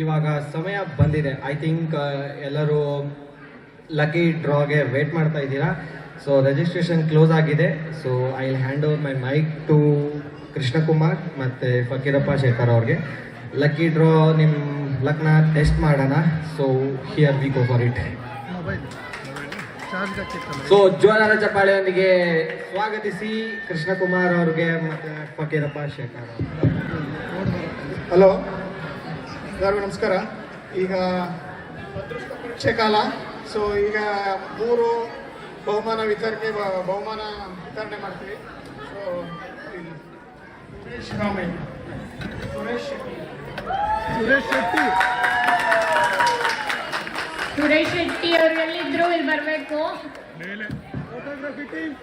ಇವಾಗ ಸಮಯ ಬಂದಿದೆ. ಐ ಥಿಂಕ್ ಎಲ್ಲರೂ ಲಕ್ಕಿ ಡ್ರಾಗೆ ವೇಟ್ ಮಾಡ್ತಾ ಇದ್ದೀರಾ. ಸೊ ರಿಜಿಸ್ಟ್ರೇಷನ್ ಕ್ಲೋಸ್ ಆಗಿದೆ. So I will hand over my mic to Krishnakumar ಮತ್ತು ಫಕೀರಪ್ಪ ಶೇಖರ್ ಅವ್ರಿಗೆ. ಲಕ್ಕಿ ಡ್ರಾ ನಿಮ್ಮ ಲಕ್ನ ಟೆಸ್ಟ್ ಮಾಡೋಣ. So here we go for it so ಜ್ವಾಲರ ಚಪ್ಪಾಳೆಯೊಂದಿಗೆ ಸ್ವಾಗತಿಸಿ ಕೃಷ್ಣಕುಮಾರ್ ಅವ್ರಿಗೆ ಮತ್ತು ಫಕೀರಪ್ಪ ಶೇಖರ್. ಹಲೋ ಎಲ್ಲರಿಗೂ ನಮಸ್ಕಾರ. ಈಗ ಪರೀಕ್ಷೆ ಕಾಲ ಸೊ ಈಗ ಮೂರು ಬಹುಮಾನ ವಿತರಣೆ ಬಹುಮಾನ ವಿತರಣೆ ಮಾಡ್ತೀವಿ. ಸೊ ಸುರೇಶ್ ರಾಮಯ್ಯ. ಸುರೇಶ್ ಶೆಟ್ಟಿ. ಸುರೇಶ್ ಶೆಟ್ಟಿ. ಸುರೇಶ್ ಶೆಟ್ಟಿ ಅವರು ಎಲ್ಲಿದ್ರು ಇಲ್ಲಿ ಬರಬೇಕು. ಫೋಟೋಗ್ರಫಿ ಟೀಮ್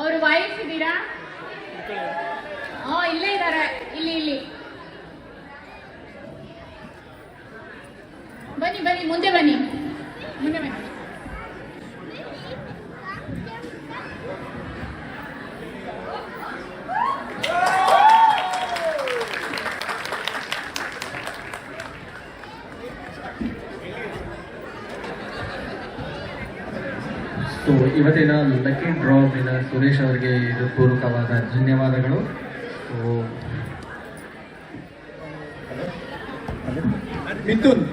ಅವ್ರ ವೈಫ್ ಇದ್ದೀರಾ ಹಾ ಇಲ್ಲೇ ಇದ್ದಾರೆ ಇಲ್ಲಿ ಇಲ್ಲಿ ಬನ್ನಿ ಬನ್ನಿ ಮುಂದೆ ಬನ್ನಿ ಮುಂದೆ ಬನ್ನಿ ಸೊ ಇವತ್ತಿನ ಲಕ್ಕಿ ಡ್ರಾ ವಿನರ್ ಸುರೇಶ್ ಅವರಿಗೆ ಇದು ಪೂರಕವಾದ ಧನ್ಯವಾದಗಳು. ಸೊ ಮಿಥುನ್.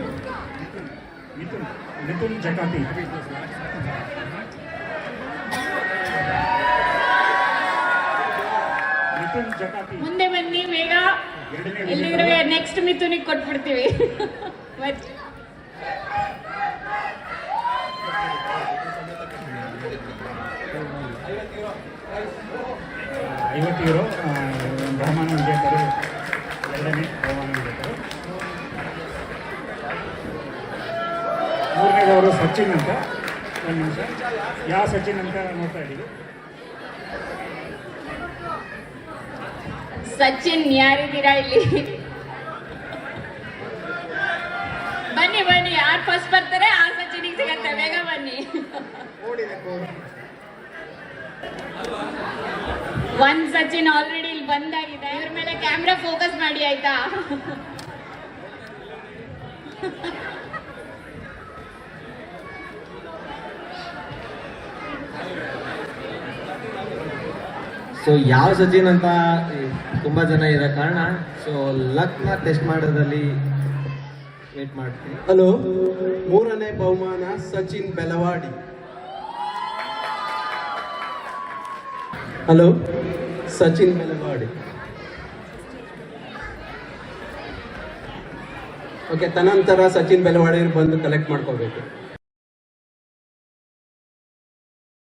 ಮುಂದೆ ಬನ್ನಿ ಬೇಗ. ಎರಡನೇ ಎಲ್ಲಿದ್ರೆ ನೆಕ್ಸ್ಟ್ ಮಿಥುನಿಗೆ ಕೊಟ್ಬಿಡ್ತೀವಿ. ಐವತ್ತು ಯೂರೋ ಬಹುಮಾನ ವಿಜೇತರು, ಎರಡನೇ ಬಹುಮಾನ ವಿಜೇತರು. ಮೂರನೇದವರು ಸಚಿನ್ ಅಂತ. ಒಂದು ನಿಮಿಷ. ಯಾವ ಸಚಿನ್ ಅಂತ ನೋಡ್ತಾ ಇದ್ದೀವಿ. ಸಚಿನ್ ಯಾರಿದ್ದೀರಾ ಇಲ್ಲಿ? ಒಂದ್ ಸಚಿನ್ ಆಲ್ರೆಡಿ ಇಲ್ಲಿ ಬಂದಾಗಿದೆ. ಇವ್ರ ಮೇಲೆ ಕ್ಯಾಮ್ರಾ ಫೋಕಸ್ ಮಾಡಿ ಆಯ್ತಾ? ಸೊ ಯಾವ ಸಚಿನ್ ಅಂತ ತುಂಬ ಜನ ಇರೋ ಕಾರಣ ಸೊ ಲಕ್ನ ಟೆಸ್ಟ್ ಮಾಡೋದ್ರಲ್ಲಿ ವೇಟ್ ಮಾಡ್ತೀನಿ. ಹಲೋ ಮೂರನೇ ಬಹುಮಾನ ಸಚಿನ್ ಬೆಲವಾಡಿ. ಹಲೋ ಸಚಿನ್ ಬೆಲವಾಡಿ ಓಕೆ ತನಂತರ ಸಚಿನ್ ಬೆಲವಾಡಿ ಬಂದು ಕಲೆಕ್ಟ್ ಮಾಡ್ಕೋಬೇಕು.